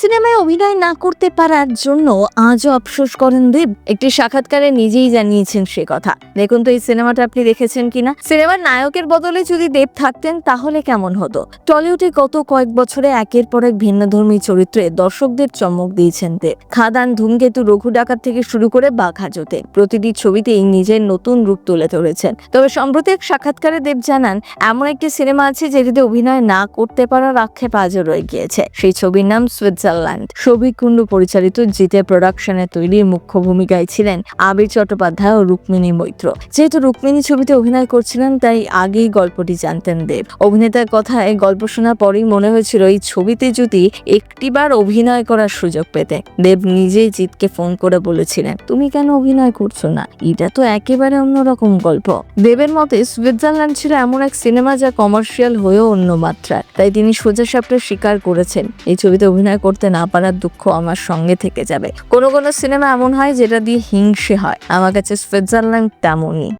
সিনেমায় অভিনয় না করতে পারার জন্য আজও আফসোস করেন দেব। একটি সাক্ষাৎকারে নিজেই জানিয়েছেন সে কথা। দেখুন তো এই সিনেমাটা আপনি দেখেছেন কিনা? সিনেমার নায়কের বদলে যদি দেব থাকতেন, তাহলে কেমন হতো? টলিউডে গত কয়েক বছরে একের পর এক ভিন্নধর্মী চরিত্রে দর্শকদের চমক দিয়েছেন দেব। খাদান ধূমকেতু, রঘু ডাকাত থেকে শুরু করে বাঘাজোতে প্রতিটি ছবিতেই নিজের নতুন রূপ তুলে ধরেছেন। তবে সম্প্রতি এক সাক্ষাৎকারে দেব জানান, এমন একটি সিনেমা আছে যেটিতে অভিনয় না করতে পারার আক্ষেপ আজও রয়ে গিয়েছে। সেই ছবির নাম সুইজারল্যান্ড। সৌভিক কুণ্ডু পরিচালিত জিতে প্রোডাকশনে তৈরি মুখ্য ভূমিকায় ছিলেন আবির চট্টোপাধ্যায় ও রুক্মিণী মৈত্র। যেহেতু রুক্মিণী ছবিতে অভিনয় করছিলেন, তাই আগেই গল্পটি জানতেন দেব। অভিনেতার কথায় গল্প শোনার পরেই মনে হয়েছিল, এই ছবিতে যদি একটিবার অভিনয় করার সুযোগ পেতে। দেব নিজেই জিতকে ফোন করে বলেছিলেন, তুমি কেন অভিনয় করছ না? এটা তো একেবারে অন্যরকম গল্প। দেবের মতে, সুইজারল্যান্ড ছিল এমন এক সিনেমা যা কমার্শিয়াল হয়েও অন্য মাত্রায়, তাই তিনি সোজা সাপটা স্বীকার করেছেন। এই ছবিতে অভিনয় করতে না পারার দুঃখ আমার সঙ্গে থেকে যাবে। কোনো কোনো সিনেমা এমন হয় যেটা দিয়ে হিংসে হয়। আমার কাছে সুইজারল্যান্ড তেমনই।